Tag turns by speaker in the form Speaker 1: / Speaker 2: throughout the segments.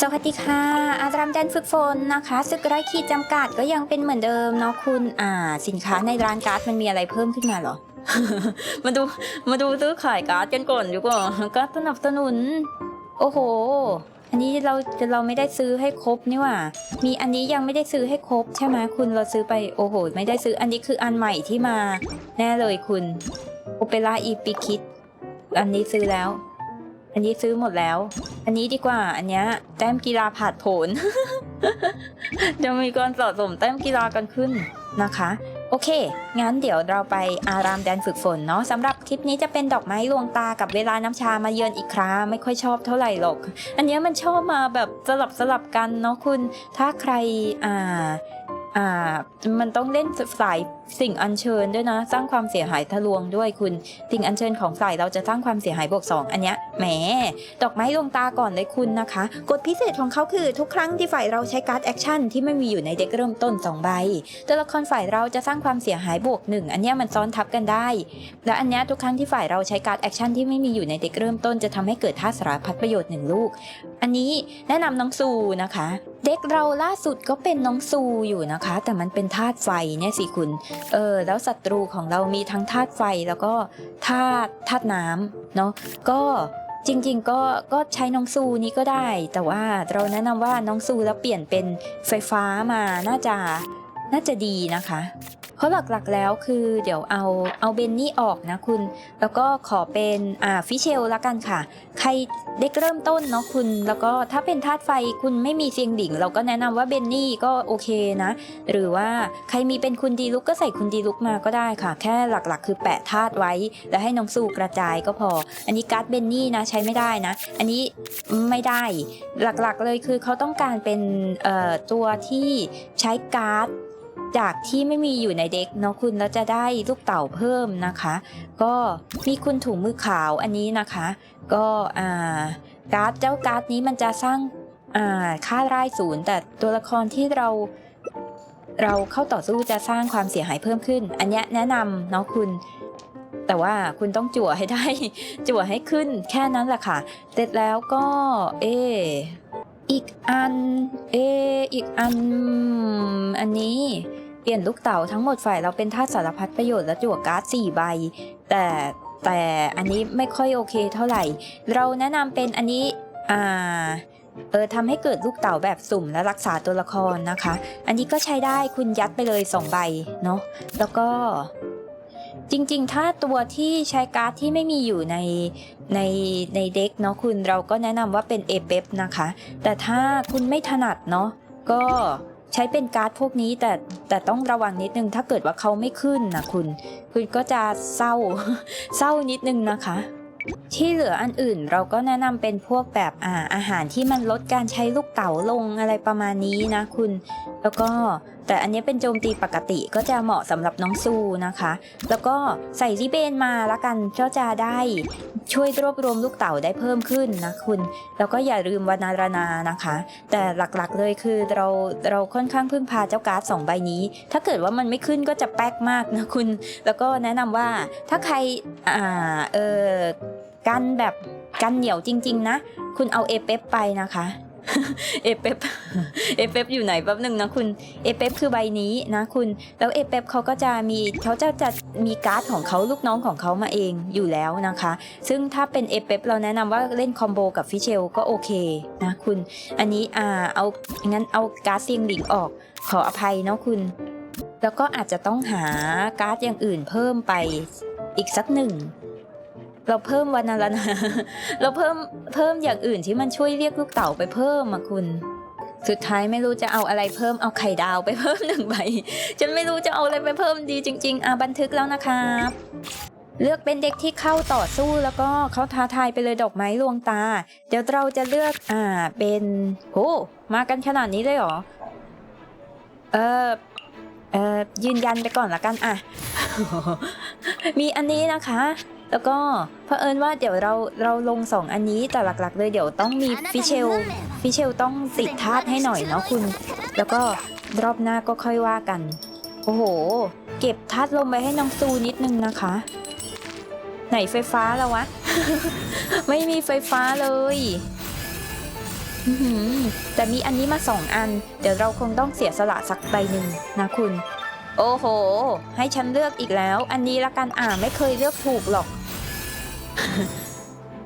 Speaker 1: สวัสดีค่ะ อาตรามแดนฝึกฝนนะคะซึกไร้ขีดจำกัดก็ยังเป็นเหมือนเดิมเนาะคุณอ่า สินค้าในร้านการ์ดมันมีอะไรเพิ่มขึ้นมาหรอ มาดูมาดูซื้อขายการ์ดกันก่อนดีกว่าก็สนับสนุน โอ้โห อันนี้เราเราไม่ได้ซื้อให้ครบนี่ว่า มีอันนี้ยังไม่ได้ซื้อให้ครบใช่ไหมคุณเราซื้อไปโอ้โห ไม่ได้ซื้ออันนี้คืออันใหม่ที่มา แน่เลยคุณโอเปร่าอีปิคิดอันนี้ซื้อแล้ว อันนี้ซื้อหมดแล้ว อันนี้ดีกว่า อันเนี้ยแต้มกีฬาผาดโผนจะมีการสะสมแต้มกีฬากันขึ้นนะคะโอเค งั้นเดี๋ยวเราไปอารามแดนฝึกฝนเนาะสำหรับคลิปนี้จะเป็นดอกไม้ลวงตากับเวลาน้ำชามาเยือนอีกคราไม่ค่อยชอบเท่าไหร่หรอก อันเนี้ยมันชอบมาแบบสลับสลับกันเนาะคุณ ถ้าใครอ่าอ่ามันต้องเล่นสายสิ่งอัญเชิญด้วยนะ สร้างความเสียหายทะลวงด้วยคุณ สิ่งอัญเชิญของสายเราจะสร้างความเสียหายบวกสองอันเนี้ยแหม ดอกไม้ดวงตาก่อนเลยคุณนะคะ กฎพิเศษของเขาคือทุกครั้งที่ฝ่ายเราใช้การ์ดแอคชั่นที่ไม่มีอยู่ในเด็กเริ่มต้น 2 ใบ ตัวละครฝ่ายเราจะสร้างความเสียหายบวกหนึ่งอันเนี้ยมันซ้อนทับกันได้ และอันเนี้ยทุกครั้งที่ฝ่ายเราใช้การ์ดแอคชั่นที่ไม่มีอยู่ในเด็กเริ่มต้นจะทำให้เกิดท่าสารพัดประโยชน์หนึ่งลูก อันนี้แนะนำน้องซูนะคะเด็กเราล่าสุดก็เป็นน้องซูอยู่นะคะ แต่มันเป็นธาตุไฟเนี่ยสิคุณเออแล้วศัตรูของเรามีทั้งธาตุไฟแล้วก็ธาตุธาตุน้ำเนาะก็จริงๆก็ก็ใช้น้องซูนี้ก็ได้ แต่ว่าเราแนะนำว่าน้องซูแล้วเปลี่ยนเป็นไฟฟ้ามาน่าจะน่าจะดีนะคะ เพราะหลักๆแล้วคือเดี๋ยวเอาเอาเบนนี่ออกนะคุณ แล้วก็ขอเป็นอ่าฟิเชลละกันค่ะ ใครเด็กเริ่มต้นเนาะคุณ แล้วก็ถ้าเป็นธาตุไฟคุณไม่มีเซียงดิ่ง เราก็แนะนำว่าเบนนี่ก็โอเคนะ หรือว่าใครมีเป็นคุณดีลุกก็ใส่คุณดีลุกมาก็ได้ค่ะ แค่หลักๆ คือแปะธาตุไว้ แล้วให้น้องสู้กระจายก็พอ อันนี้การ์ดเบนนี่นะใช้ไม่ได้นะ อันนี้ไม่ได้หลักๆเลยคือเขาต้องการเป็นเอ่อตัวที่ใช้การ์ด จากที่ไม่มีอยู่ในเด็กเนาะคุณแล้วจะได้ลูกเต่าเพิ่มนะคะ ก็มีคุณถุงมือขาวอันนี้นะคะ ก็อ่าการ์ดเจ้าการ์ดนี้มันจะสร้างอ่าค่าร่ายศูนย์แต่ตัวละครที่เราเราเข้าต่อสู้จะสร้างความเสียหายเพิ่มขึ้น อันนี้แนะนำเนาะคุณ แต่ว่าคุณต้องจั่วให้ได้ จั่วให้ขึ้นแค่นั้นแหละค่ะ เสร็จแล้วก็ เอ อีกอันเอออีกอัน อันนี้ เปลี่ยนลูกเต๋าทั้งหมดฝ่ายเราเป็นท่าตุสารพัดประโยชน์และจั่วการ์ดสี่ใบ แต่แต่อันนี้ไม่ค่อยโอเคเท่าไหร่ เราแนะนำเป็นอันนี้ อ่า เออทำให้เกิดลูกเต๋าแบบสุ่มและรักษาตัวละครนะคะ อันนี้ก็ใช้ได้คุณยัดไปเลย 2 ใบเนาะ แล้วก็ จริงๆ ถ้าตัวที่ใช้การ์ดที่ไม่มีอยู่ในในในเด็กเนาะคุณเราก็แนะนำว่าเป็นเอเปนะคะ แต่ถ้าคุณไม่ถนัดเนาะก็ใช้เป็นการ์ดพวกนี้แต่แต่ต้องระวังนิดนึงถ้าเกิดว่าเขาไม่ขึ้นนะคุณ คุณก็จะเศร้าเศร้านิดนึงนะคะ ที่เหลืออันอื่นเราก็แนะนำเป็นพวกแบบอาอาหารที่มันลดการใช้ลูกเต๋าลงอะไรประมาณนี้นะคุณ แล้วก็แต่อันนี้เป็นโจมตีปกติก็จะเหมาะสำหรับน้องซูนะคะ แล้วก็ใส่ริเบนมาละกันก็จะได้ช่วยรวบรวมลูกเต๋าได้เพิ่มขึ้นนะคุณ แล้วก็อย่าลืมวานารนานะคะ แต่หลักๆเลยคือเราเราค่อนข้างพึ่งพาเจ้าการ์ดสองใบนี้ ถ้าเกิดว่ามันไม่ขึ้นก็จะแป๊กมากนะคุณ แล้วก็แนะนำว่าถ้าใครอ่าเออกันแบบกันเหนียวจริง ๆ นะ คุณเอาเอเปปไปนะคะ เอเปปเอเปปอยู่ไหนแป๊บหนึ่งนะคุณเอเปปคือใบนี้นะคุณ แล้วเอเปปเขาก็จะมีเขาจะจะมีการ์ดของเขาลูกน้องของเขามาเองอยู่แล้วนะคะ ซึ่งถ้าเป็นเอเปปเราแนะนำว่าเล่นคอมโบกับฟิเชลก็โอเคนะคุณ อันนี้อ่าเอางั้นเอาการ์ดเซียงหลิงออก ขออภัยเนาะคุณ แล้วก็อาจจะต้องหาการ์ดอย่างอื่นเพิ่มไปอีกสักหนึ่ง เราเพิ่มวันละนะเราเพิ่มเพิ่มอย่างอื่นที่มันช่วยเรียกลูกเต่าไปเพิ่มอะคุณ สุดท้ายไม่รู้จะเอาอะไรเพิ่มเอาไข่ดาวไปเพิ่มหนึ่งใบฉันไม่รู้จะเอาอะไรไปเพิ่มดีจริง ๆอะบันทึกแล้วนะครับเลือกเป็นเด็กที่เข้าต่อสู้แล้วก็เขาท้าทายไปเลยดอกไม้ลวงตา เดี๋ยวเราจะเลือกอ่าเป็นโหมากันขนาดนี้เลยเหรอ เออเออยืนยันไปก่อนละกันอะ มีอันนี้นะคะ แล้วก็เผอิญว่าเดี๋ยวเราเราลงสองอันนี้แต่หลักๆเลยเดี๋ยวต้องมีฟิเชลฟิเชลต้องติดธาตุให้หน่อยเนาะคุณ แล้วก็รอบหน้าก็ค่อยว่ากัน โอ้โห เก็บธาตุลงไปให้น้องซูนิดนึงนะคะ ไหนไฟฟ้าแล้ววะ ไม่มีไฟฟ้าเลยแต่มีอันนี้มาสองอัน เดี๋ยวเราคงต้องเสียสละสักใบหนึ่งนะคุณ โอ้โห ให้ฉันเลือกอีกแล้ว อันนี้ละกันอ่าไม่เคยเลือกถูกหรอก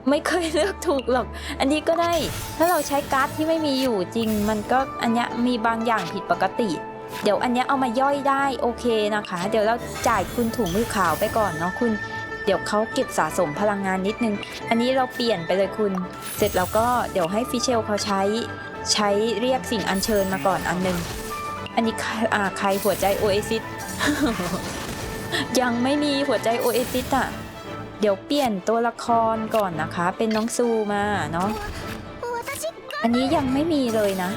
Speaker 1: ไม่เคยเลือกถูกหรอก อันนี้ก็ได้ ถ้าเราใช้การ์ดที่ไม่มีอยู่จริง มันก็อันเนี้ยมีบางอย่างผิดปกติ เดี๋ยวอันเนี้ยเอามาย่อยได้โอเคนะคะ เดี๋ยวเราจ่ายคุณถุงมือขาวไปก่อนเนาะคุณ เดี๋ยวเขาเก็บสะสมพลังงานนิดนึง อันนี้เราเปลี่ยนไปเลยคุณ เสร็จแล้วก็เดี๋ยวให้ฟิเชลเขาใช้ใช้เรียกสิ่งอัญเชิญมาก่อนอันหนึง อันนี้ใครอ่าใครหัวใจโอเอซิสยังไม่มีหัวใจโอเอซิสอะ เดี๋ยวเปลี่ยนตัวละครก่อนนะคะ เป็นน้องซูมาเนาะอันนี้ยังไม่มีเลยนะ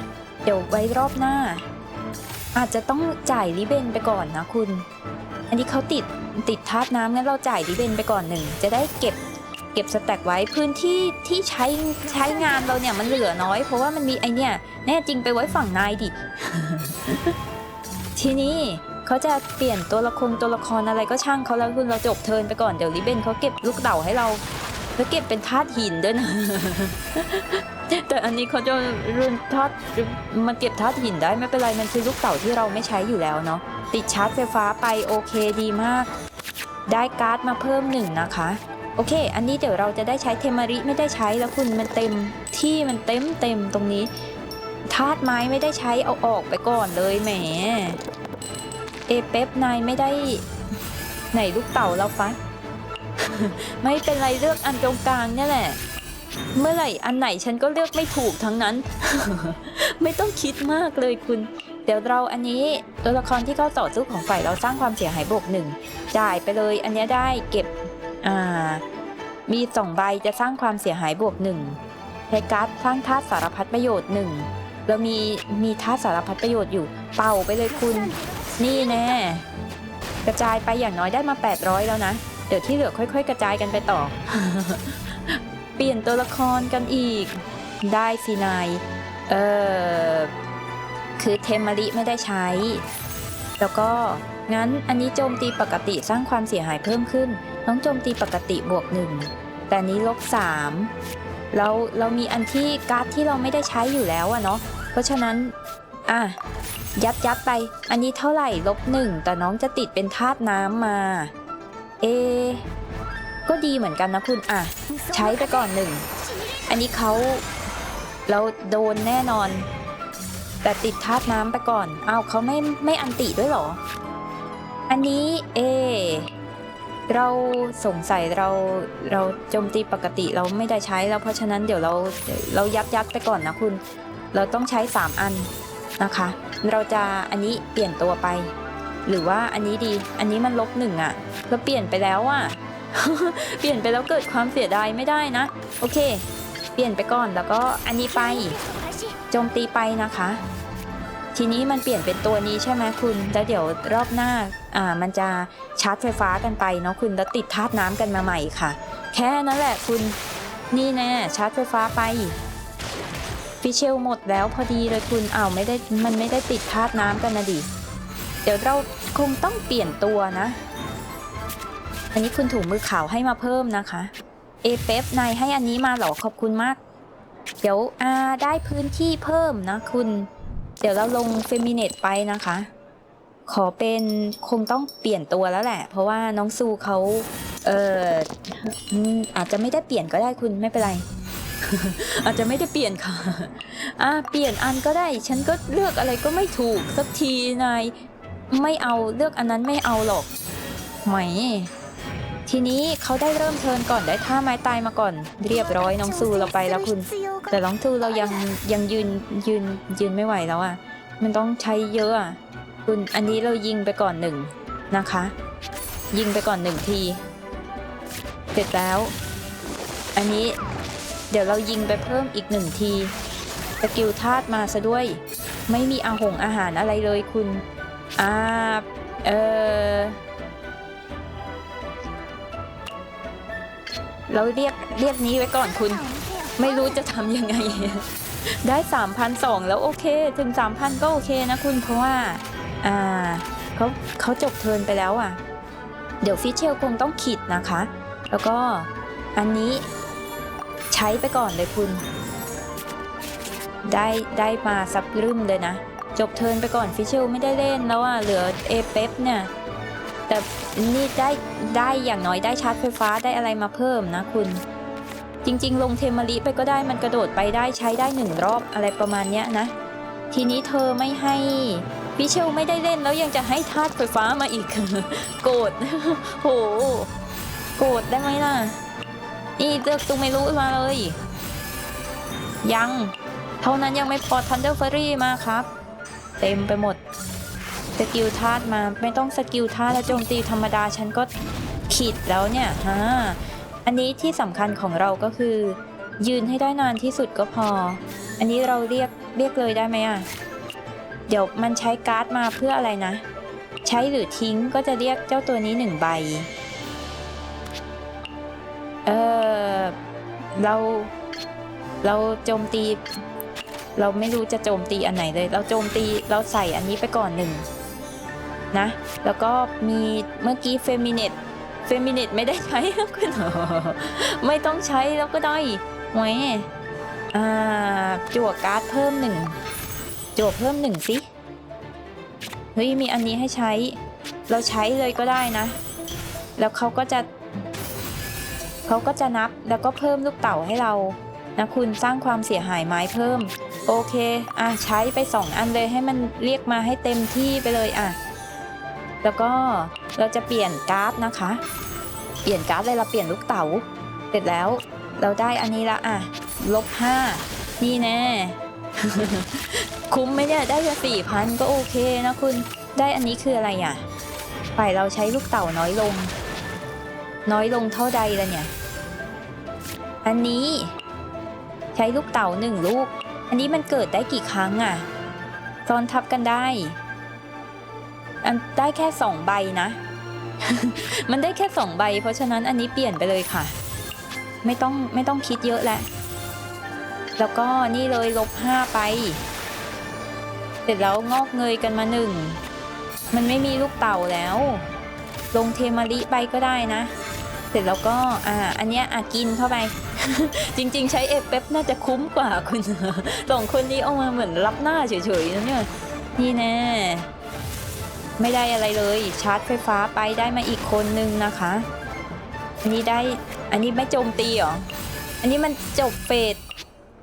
Speaker 1: เดี๋ยวไว้รอบหน้า อาจจะต้องจ่ายริเบนไปก่อนนะคุณ อันนี้เขาติดติดทาสน้ำงั้นเราจ่ายริเบนไปก่อนหนึ่งจะได้เก็บเก็บสแต็กไว้พื้นที่ที่ใช้ใช้งานเราเนี่ยมันเหลือน้อย เพราะว่ามันมีไอเนี่ยแน่จริงไปไว้ฝั่งนายดิ ทีนี้ เขาจะเปลี่ยนตัวละครตัวละครอะไรก็ช่างเขาแล้วคุณเราจบเทินไปก่อนเดี๋ยวริเบนเขาเก็บลูกเต่าให้เราแล้วเก็บเป็นธาตุหินด้วยนะ แต่อันนี้เขาจะรุนธาตุมันเก็บธาตุหินได้ไม่เป็นไรมันคือลูกเต่าที่เราไม่ใช้อยู่แล้วเนาะติดชาร์จไฟฟ้าไปโอเคดีมาก ได้การ์ดมาเพิ่มหนึ่งนะคะโอเค อันนี้เดี๋ยวเราจะได้ใช้เทมาริไม่ได้ใช้แล้วคุณมันเต็มที่มันเต็มเต็มตรงนี้ธาตุไม้ไม่ได้ใช้เอาออกไปก่อนเลยแหม เอเป๊ปนายไม่ได้ไหนลูกเต่าเราฟะ ไม่เป็นไรเลือกอันตรงกลางเนี่ยแหละ เมื่อไหร่อันไหนฉันก็เลือกไม่ถูกทั้งนั้น ไม่ต้องคิดมากเลยคุณ เดี๋ยวเราอันนี้ตัวละครที่เข้าต่อสู้ของฝ่ายเราสร้างความเสียหายบวกหนึ่งจ่ายไปเลยอันนี้ได้เก็บอ่ามีสองใบจะสร้างความเสียหายบวกหนึ่งใช้การ์ดสร้างธาสารพัดประโยชน์หนึ่งเรามีมีธาสารพัดประโยชน์อยู่เป่าไปเลยคุณ นี่แน่ กระจายไปอย่างน้อยได้มา 800 แล้วนะ เดี๋ยวที่เหลือค่อย ๆ กระจายกันไปต่อ เปลี่ยนตัวละครกันอีก ได้สินายเออคือเทมมาริไม่ได้ใช้ แล้วก็งั้นอันนี้โจมตีปกติสร้างความเสียหายเพิ่มขึ้น น้องโจมตีปกติบวกหนึ่งแต่นี้ลบสามเราเรามีอันที่การ์ดที่เราไม่ได้ใช้อยู่แล้วอะเนาะเพราะฉะนั้น อะ ยัดยัดไป อันนี้เท่าไหร่ลบหนึ่งแต่น้องจะติดเป็นธาตุน้ำมา เอ ก็ดีเหมือนกันนะคุณอะ ใช้ไปก่อนหนึ่ง อันนี้เขาเราโดนแน่นอน แต่ติดธาตุน้ำไปก่อนอ้าวเขาไม่ไม่อันติด้วยหรอ อันนี้เอ เราสงสัยเราเราโจมตีปกติเราไม่ได้ใช้แล้วเพราะฉะนั้นเดี๋ยวเราเรายัดยัดไปก่อนนะคุณ เราต้องใช้ 3 อันนะคะ เราจะอันนี้เปลี่ยนตัวไป หรือว่าอันนี้ดี อันนี้มันลบหนึ่งอะเราเปลี่ยนไปแล้วอะเปลี่ยนไปแล้วเกิดความเสียดายไม่ได้นะ โอเค เปลี่ยนไปก่อนแล้วก็อันนี้ไปโจมตีไปนะคะ ทีนี้มันเปลี่ยนเป็นตัวนี้ใช่ไหมคุณแล้วเดี๋ยวรอบหน้าอ่ามันจะชาร์จไฟฟ้ากันไปเนาะคุณแล้วติดธาตุน้ำกันมาใหม่ค่ะ แค่นั้นแหละคุณนี่แน่ชาร์จไฟฟ้าไป ฟิเชลหมดแล้วพอดีเลยคุณอ้าวไม่ได้มันไม่ได้ติดธาตุน้ำกันนะดิ เดี๋ยวเราคงต้องเปลี่ยนตัวนะ อันนี้คุณถุงมือขาวให้มาเพิ่มนะคะเอเปฟนายให้อันนี้มาเหรอขอบคุณมาก เดี๋ยวอาได้พื้นที่เพิ่มนะคุณ เดี๋ยวเราลงเฟมิเนตไปนะคะ ขอเป็นคงต้องเปลี่ยนตัวแล้วแหละ เพราะว่าน้องซูเขาเอออืมอาจจะไม่ได้เปลี่ยนก็ได้คุณไม่เป็นไร อาจจะไม่ได้เปลี่ยนค่ะ อะเปลี่ยนอันก็ได้ ฉันก็เลือกอะไรก็ไม่ถูกสักทีนาย ไม่เอาเลือกอันนั้นไม่เอาหรอกไหม ทีนี้เขาได้เริ่มเทิร์นก่อนได้ท่าไม้ตายมาก่อน เรียบร้อยน้องซูเราไปแล้วคุณ แต่น้องซูเรายังยังยืนยืนยืนไม่ไหวแล้วอะ มันต้องใช้เยอะอะคุณอันนี้เรายิงไปก่อนหนึ่งนะคะ ยิงไปก่อนหนึ่งที เสร็จแล้ว อันนี้ เดี๋ยวเรายิงไปเพิ่มอีกหนึ่งทีสกิลธาตุมาซะด้วย ไม่มีอาหงอาหารอะไรเลยคุณอ่าเออเราเรียกเรียกนี้ไว้ก่อนคุณ ไม่รู้จะทำยังไง ได้สามพันสองแล้วโอเค ถึงสามพันก็โอเคนะคุณเพราะว่า อ่าเขาเขาจบเทินไปแล้วอะ เดี๋ยวฟิชเชลคงต้องขีดนะคะ แล้วก็อันนี้ ช้ไปก่อนเลยคุณ ได้ได้มาซับรึมเลยนะ จบเทินไปก่อนฟิชเชลไม่ได้เล่นแล้วอะเหลือเอเปปเนี่ย แต่นี่ได้ได้อย่างน้อยได้ชาร์จไฟฟ้าได้อะไรมาเพิ่มนะคุณ จริง ๆ ลงเทมาริไปก็ได้มันกระโดดไปได้ใช้ได้หนึ่งรอบอะไรประมาณเนี้ยนะ ทีนี้เธอไม่ให้ฟิชเชลไม่ได้เล่นแล้วยังจะให้ธาตุไฟฟ้ามาอีก โกรธโห โกรธได้ไหมล่ะ นี่เลือกตูไม่รู้มาเลย ยัง เท่านั้นยังไม่พอทันเดอร์เฟอรี่มาครับ เต็มไปหมด สกิลธาตุมาไม่ต้องสกิลธาตุแล้วโจมตีธรรมดาฉันก็ผิดแล้วเนี่ยฮะอันนี้ที่สำคัญของเราก็คือ ยืนให้ได้นานที่สุดก็พอ อันนี้เราเรียกเรียกเลยได้ไหมอะ เดี๋ยวมันใช้การ์ดมาเพื่ออะไรนะ ใช้หรือทิ้งก็จะเรียกเจ้าตัวนี้หนึ่งใบ เออเราเราโจมตี เราไม่รู้จะโจมตีอันไหนเลย เราโจมตีเราใส่อันนี้ไปก่อนหนึ่งนะ แล้วก็มีเมื่อกี้เฟมิเนตเฟมิเนตไม่ได้ใช้คุณไม่ต้องใช้แล้วก็ได้หวอ่าจั่วการ์ดเพิ่มหนึ่งจั่วเพิ่มหนึ่งสิเฮ้ยมีอันนี้ให้ใช้ เราใช้เลยก็ได้นะ แล้วเขาก็จะ เขาก็จะนับแล้วก็เพิ่มลูกเต่าให้เรานะคุณสร้างความเสียหายไม้เพิ่ม โอเคอะใช้ไปสองอันเลยให้มันเรียกมาให้เต็มที่ไปเลยอะแล้วก็เราจะเปลี่ยนการ์ดนะคะ เปลี่ยนการ์ดเลยเราเปลี่ยนลูกเต๋าเสร็จแล้วเราได้อันนี้ละอะลบห้านี่แน่ คุ้มไหมเนี่ยได้แค่สี่พันก็โอเคนะคุณได้อันนี้คืออะไรอะฝ่ายเราใช้ลูกเต่าน้อยลง น้อยลงเท่าใดละเนี่ย อันนี้ ใช้ลูกเต่าหนึ่งลูก อันนี้มันเกิดได้กี่ครั้งอะซ้อนทับกันได้ อันได้แค่สองใบนะ มันได้แค่สองใบ เพราะฉะนั้นอันนี้เปลี่ยนไปเลยค่ะ ไม่ต้องไม่ต้องคิดเยอะแหละ แล้วก็นี่เลยลบห้าไป เสร็จแล้วงอกเงยกันมาหนึ่ง มันไม่มีลูกเต่าแล้ว ลงเทมาริไปก็ได้นะ เสร็จแล้วก็อ่าอันเนี้ยอะกินเข้าไป จริง ๆ ใช้เอฟเป๊ปน่าจะคุ้มกว่าคุณสองคนนี้เอามาเหมือนรับหน้าเฉยๆนะเนี่ยนี่แน่ไม่ได้อะไรเลยชาร์จไฟฟ้าไปได้มาอีกคนนึงนะคะ อันนี้ได้อันนี้ไม่โจมตีหรอ อันนี้มันจบเฟส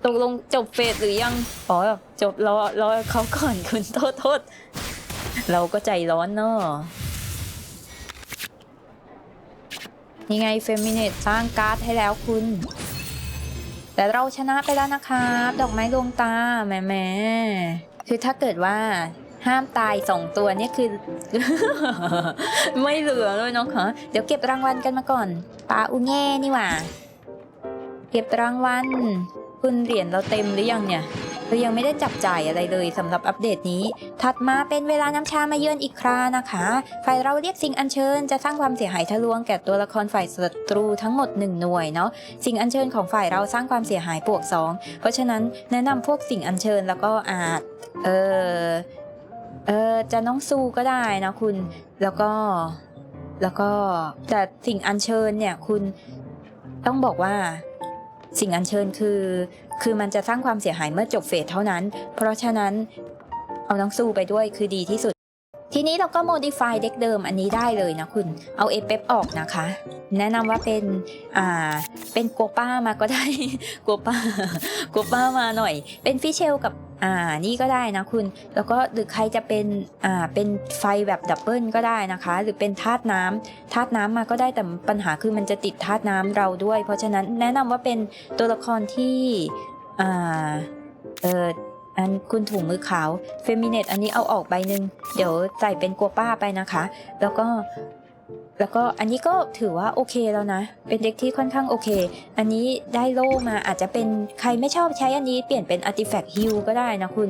Speaker 1: ตกลงจบเฟสหรือยังอ๋อจบรอรอเขาก่อนคุณโทษโทษเราก็ใจร้อนเนอะนี่ไงเฟมิเนตสร้างการ์ดให้แล้วคุณ แต่เราชนะไปแล้วนะครับ ดอกไม้ดวงตาแหมแหมคือถ้าเกิดว่าห้ามตายสองตัวเนี่ยคือ ไม่เหลือเลยเนาะคะเดี๋ยวเก็บรางวัลกันมาก่อนปลาอุแง่นี่หว่า เก็บรางวัลคุณเหรียญเราเต็มหรือยังเนี่ย เรายังไม่ได้จับจ่ายอะไรเลยสำหรับอัปเดตนี้ ถัดมาเป็นเวลาน้ำชามาเยือนอีกครานะคะ ฝ่ายเราเรียกสิ่งอัญเชิญจะสร้างความเสียหายทะลวงแก่ตัวละครฝ่ายศัตรูทั้งหมด 1 หน่วยเนาะ สิ่งอัญเชิญของฝ่ายเราสร้างความเสียหายบวก 2 เพราะฉะนั้นแนะนำพวกสิ่งอัญเชิญแล้วก็อาจเออเออจะน้องซูก็ได้นะคุณ แล้วก็แล้วก็แต่สิ่งอัญเชิญเนี่ยคุณต้องบอกว่าสิ่งอัญเชิญคือ คือมันจะสร้างความเสียหายเมื่อจบเฟสเท่านั้น เพราะฉะนั้นเอาน้องสู้ไปด้วยคือดีที่สุด ทีนี้เราก็ modify เด็กเดิมอันนี้ได้เลยนะคุณ เอาเอเปปออกนะคะ แนะนำว่าเป็น อ่า เป็นโกป้ามาก็ได้ โกป้า โกป้ามาหน่อย เป็นฟิเชลกับ อ่า นี่ก็ได้นะคุณ แล้วก็หรือใครจะเป็น อ่า เป็นไฟแบบดับเบิลก็ได้นะคะ หรือเป็นธาตุน้ำธาตุน้ำมาก็ได้ แต่ปัญหาคือมันจะติดธาตุน้ำเราด้วย เพราะฉะนั้นแนะนำว่าเป็นตัวละครที่ อ่า เออ อันคุณถุงมือขาวเฟมิเนตอันนี้เอาออกใบหนึ่งเดี๋ยวใส่เป็นกัวป้าไปนะคะ แล้วก็แล้วก็อันนี้ก็ถือว่าโอเคแล้วนะ เป็นเด็กที่ค่อนข้างโอเค อันนี้ได้โล่มาอาจจะเป็นใครไม่ชอบใช้อันนี้เปลี่ยนเป็นอาร์ติแฟกต์ฮิลก็ได้นะคุณ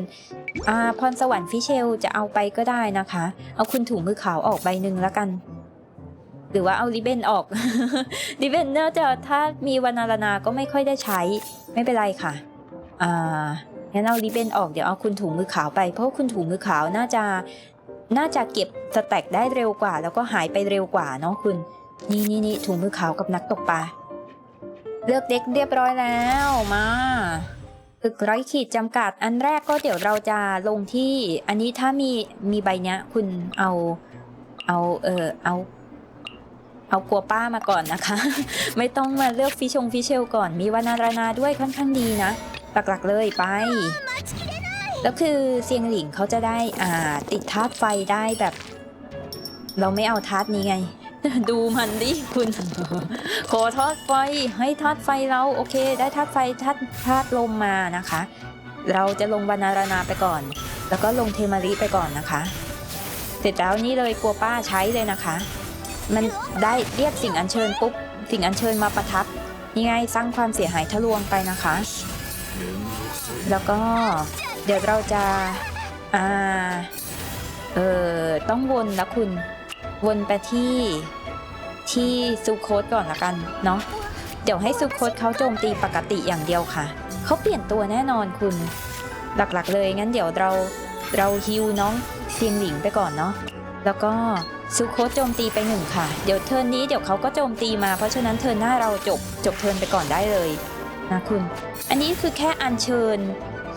Speaker 1: อ่าพรสวรรค์ฟิเชลจะเอาไปก็ได้นะคะ เอาคุณถุงมือขาวออกใบหนึ่งแล้วกัน หรือว่าเอาริเบนออกริเบนเน่าจะถ้ามีวรรณารนาก็ไม่ค่อยได้ใช้ ไม่เป็นไรค่ะอ่า งั้นเอาริเบนออกเดี๋ยวเอาคุณถุงมือขาวไป เพราะคุณถุงมือขาวน่าจะน่าจะเก็บสแต็กได้เร็วกว่า แล้วก็หายไปเร็วกว่าเนาะคุณ นี่นี่นี่ถุงมือขาวกับนักตกปลาเลือกเด็กเรียบร้อยแล้วมาฝึกไร้ขีดจำกัดอันแรกก็เดี๋ยวเราจะลงที่ อันนี้ถ้ามีมีใบเนี้ย คุณเอาเอาเออเอา เอากัวป้ามาก่อนนะคะ ไม่ต้องมาเลือกฟิชงฟิเชลก่อนมีวานารานาด้วยค่อนข้างดีนะ หลักๆเลยไป แล้วคือเซียงหลิงเขาจะได้อ่าติดธาตุไฟได้แบบ เราไม่เอาธาตุนี้ไง ดูมันดิคุณ ขอทอดไฟให้ธาตุไฟเราโอเค ได้ธาตุไฟธาตุธาตุลมมานะคะ เราจะลงบานารานาไปก่อน แล้วก็ลงเทมาริไปก่อนนะคะ เสร็จแล้วนี่เลยกลัวป้าใช้เลยนะคะ มันได้เรียกสิ่งอัญเชิญปุ๊บสิ่งอัญเชิญมาประทับนี่ไงสร้างความเสียหายทะลวงไปนะคะ แล้วก็เดี๋ยวเราจะอ่าเออต้องวนนะคุณวนไปที่ที่ซูโคสก่อนละกันเนาะเดี๋ยวให้ซูโคสเขาโจมตีปกติอย่างเดียวค่ะเขาเปลี่ยนตัวแน่นอนคุณ หลักๆ เลยงั้นเดี๋ยวเราเราฮิวน้องเซียงหลิงไปก่อนเนาะแล้วก็ซูโคสโจมตีไปหนึ่งค่ะ เดี๋ยวเทิร์นนี้เดี๋ยวเขาก็โจมตีมาเพราะฉะนั้นเทิร์นหน้าเราจบจบเทิร์นไปก่อนได้เลย นะคุณ อันนี้คือแค่อัญเชิญ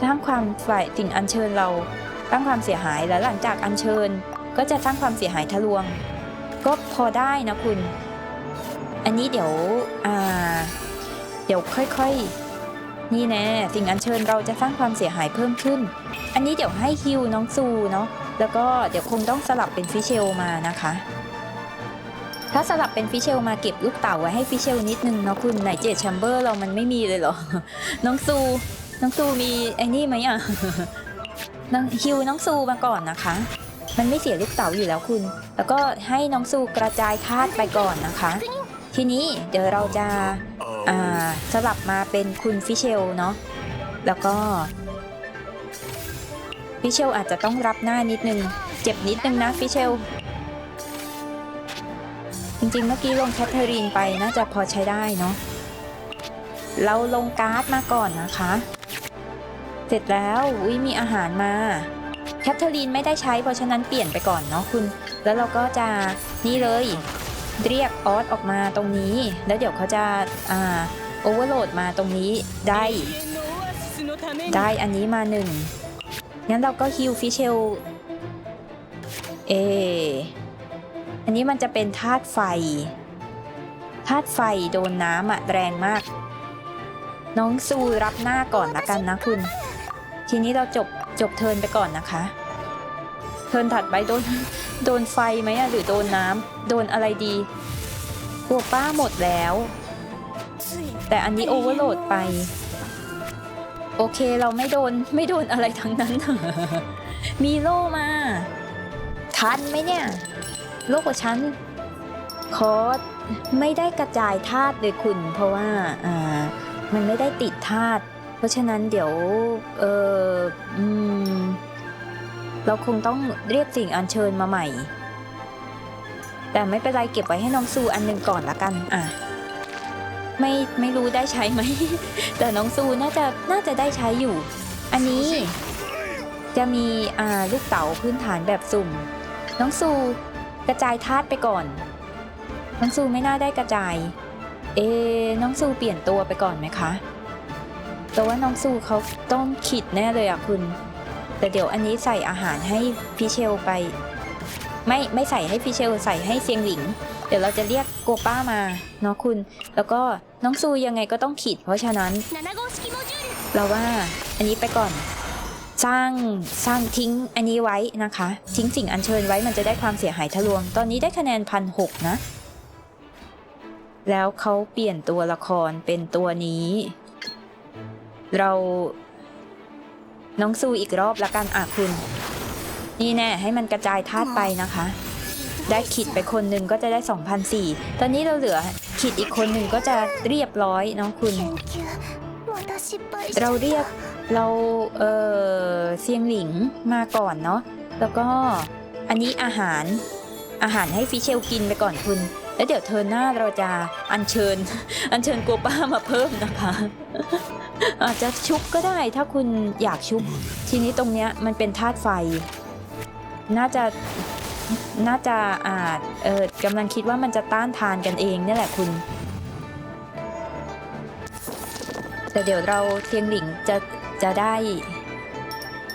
Speaker 1: สร้างความฝ่ายสิ่งอัญเชิญเราสร้างความเสียหายแล้วหลังจากอัญเชิญ ก็จะสร้างความเสียหายทะลวง ก็พอได้นะคุณ อันนี้เดี๋ยวอ่าเดี๋ยวค่อยๆ นี่แน่สิ่งอัญเชิญเราจะสร้างความเสียหายเพิ่มขึ้น อันนี้เดี๋ยวให้ฮิวน้องซูเนาะแล้วก็เดี๋ยวคงต้องสลับเป็นฟิเชลมานะคะ ถ้าสลับเป็นฟิเชลมาเก็บลูกเต่าไว้ให้ฟิเชลนิดนึงเนาะคุณไหนเจดแชมเบอร์เรามันไม่มีเลยเหรอ น้องซู น้องซูมีไอ้นี่ไหมอะน้องฮิวน้องซูมาก่อนนะคะ มันไม่เสียลูกเต๋าอยู่แล้วคุณ แล้วก็ให้น้องซูกระจายธาตุไปก่อนนะคะ ทีนี้เดี๋ยวเราจะาสลับมาเป็นคุณฟิเชลเนาะ แล้วก็ฟิเชลอาจจะต้องรับหน้านิดนึง เจ็บนิดนึงนะฟิเชล จริงๆ เมื่อกี้ลงแคทเธอรีนไปน่าจะพอใช้ได้เนาะ เราลงการ์ดมาก่อนนะคะ เสร็จแล้วอุ้ยมีอาหารมา แคทเธอรีนไม่ได้ใช้เพราะฉะนั้นเปลี่ยนไปก่อนเนาะคุณ แล้วเราก็จะนี่เลย เรียกออสออกมาตรงนี้ แล้วเดี๋ยวเขาจะอ่าโอเวอร์โหลดมาตรงนี้ได้ ได้อันนี้มาหนึ่งงั้นเราก็ฮิวฟิเชล เอ อันนี้มันจะเป็นธาตุไฟ ธาตุไฟโดนน้ำอะแรงมาก น้องซูรับหน้าก่อนละกันนะคุณ ทีนี้เราจบจบเทินไปก่อนนะคะ เทินถัดไปโดนโดนไฟไหมอะหรือโดนน้ำโดนอะไรดีตัวป้าหมดแล้ว แต่อันนี้โอเวอร์โหลดไป โอเคเราไม่โดนไม่โดนอะไรทั้งนั้น มีโล่มา ทันไหมเนี่ย โลกกว่าฉันคอสไม่ได้กระจายธาตุเลยคุณ เพราะว่าอ่ามันไม่ได้ติดธาตุเพราะฉะนั้นเดี๋ยวเอออืมเราคงต้องเรียกสิ่งอัญเชิญมาใหม่ แต่ไม่เป็นไรเก็บไว้ให้น้องซูอันหนึ่งก่อนละกันอะไม่ไม่รู้ได้ใช้ไหม แต่น้องซูน่าจะน่าจะได้ใช้อยู่ อันนี้จะมีอ่าลูกเต๋าพื้นฐานแบบสุ่ม น้องซู กระจายธาตุไปก่อน น้องซูไม่น่าได้กระจาย เอ น้องซูเปลี่ยนตัวไปก่อนไหมคะ แต่ว่าน้องซูเขาต้องขิดแน่เลยอะคุณ แต่เดี๋ยวอันนี้ใส่อาหารให้ฟิเชลไป ไม่ไม่ใส่ให้ฟิเชลใส่ให้เซียงหลิง เดี๋ยวเราจะเรียกโกป้ามาเนาะคุณ แล้วก็น้องซูยังไงก็ต้องขีดเพราะฉะนั้นเราว่าอันนี้ไปก่อน สร้างสร้างทิ้งอันนี้ไว้นะคะ ทิ้งสิ่งอัญเชิญไว้มันจะได้ความเสียหายทะลวง ตอนนี้ได้คะแนนพันหกนะ แล้วเขาเปลี่ยนตัวละครเป็นตัวนี้ เราน้องซูอีกรอบละกันอะคุณ นี่แน่ให้มันกระจายธาตุไปนะคะ ได้ขีดไปคนหนึ่งก็จะได้2,004ตอนนี้เราเหลือขีดอีกคนหนึ่งก็จะเรียบร้อยเน้องคุณ เราเรียก เราเออเซียงหลิงมาก่อนเนาะแล้วก็อันนี้อาหารอาหารให้ฟิเชลกินไปก่อนคุณ แล้วเดี๋ยวเทอร์นหน้าเราจะอัญเชิญ อัญเชิญโกป้ามาเพิ่มนะคะอาจจะชุบก็ได้ถ้าคุณอยากชุบ ทีนี้ตรงเนี้ยมันเป็นธาตุไฟ น่าจะน่าจะอาจเออกำลังคิดว่ามันจะต้านทานกันเองนี่แหละคุณ แต่เดี๋ยวเราเทียงหลิงจะ จะได้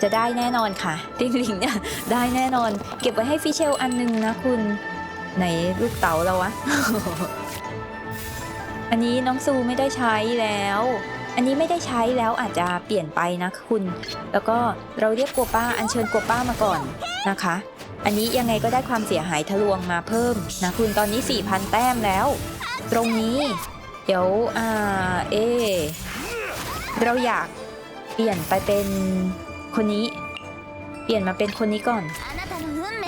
Speaker 1: จะได้แน่นอนค่ะติงลิงเนี่ยได้แน่นอน เก็บไว้ให้ฟิเชลอันหนึงนะคุณ ไหนลูกเต๋าเราวะ อันนี้น้องซูไม่ได้ใช้แล้ว อันนี้ไม่ได้ใช้แล้วอาจจะเปลี่ยนไปนะคุณ แล้วก็เราเรียกกัวป้าอัญเชิญกัวป้ามาก่อนนะคะ อันนี้ยังไงก็ได้ความเสียหายทะลวงมาเพิ่มนะคุณตอนนี้ 4,000 แต้มแล้ว ตรงนี้ เดี๋ยวอ่าเอเราอยาก เปลี่ยนไปเป็นคนนี้ เปลี่ยนมาเป็นคนนี้ก่อน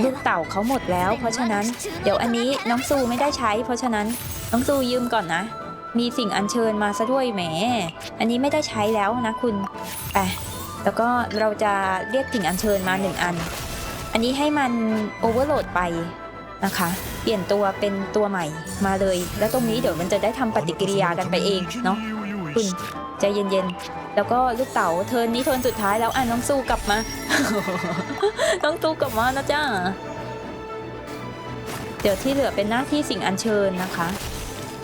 Speaker 1: ลูกเต่าเขาหมดแล้ว เพราะฉะนั้นเดี๋ยวอันนี้น้องซูไม่ได้ใช้ เพราะฉะนั้นน้องซูยืมก่อนนะ มีสิ่งอัญเชิญมาซะด้วยแหม อันนี้ไม่ได้ใช้แล้วนะคุณไปแล้วก็เราจะเรียกสิ่งอัญเชิญมาหนึ่งอัน อันนี้ให้มันโอเวอร์โหลดไปนะคะ เปลี่ยนตัวเป็นตัวใหม่มาเลย แล้วตรงนี้เดี๋ยวมันจะได้ทำปฏิกิริยากันไปเองเนาะคุณ ใจเย็นๆ แล้วก็ลูกเต๋าเทินนี้เทินสุดท้ายแล้วอะน้องสู้กลับมา น้องสู้กลับมานะจ้าเดี๋ยวที่เหลือเป็นหน้าที่สิ่งอัญเชิญนะคะ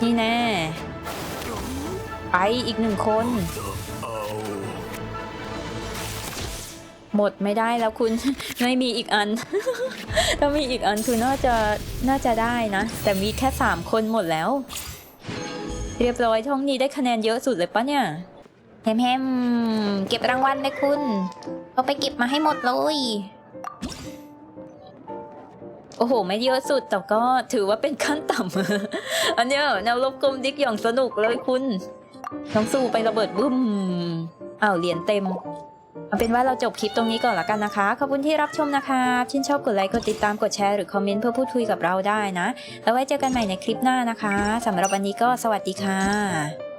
Speaker 1: นี่แน่ ไปอีกหนึ่งคน หมดไม่ได้แล้วคุณ ไม่มีอีกอัน ถ้ามีอีกอันคือน่าจะน่าจะได้นะ แต่มีแค่สามคนหมดแล้ว เรียบร้อยช่องนี้ได้คะแนนเยอะสุดเลยปะเนี่ยแฮมแฮมเก็บรางวัลเลยคุณเอาไปเก็บมาให้หมดเลยโอ้โห ไม่เยอะสุด แต่ก็ถือว่าเป็นขั้นต่ำ อันเนี้ยแนวลบกลมดิกอย่างสนุกเลยคุณ น้องสู้ไประเบิดบึ้มอ้าวเหรียญเต็ม เอาเป็นว่าเราจบคลิปตรงนี้ก่อนละกันนะคะ ขอบคุณที่รับชมนะคะชื่นชอบกดไลค์ กดติดตาม กดแชร์ หรือคอมเมนต์เพื่อพูดคุยกับเราได้นะ แล้วไว้เจอกันใหม่ในคลิปหน้านะคะสำหรับวันนี้ก็สวัสดีค่ะ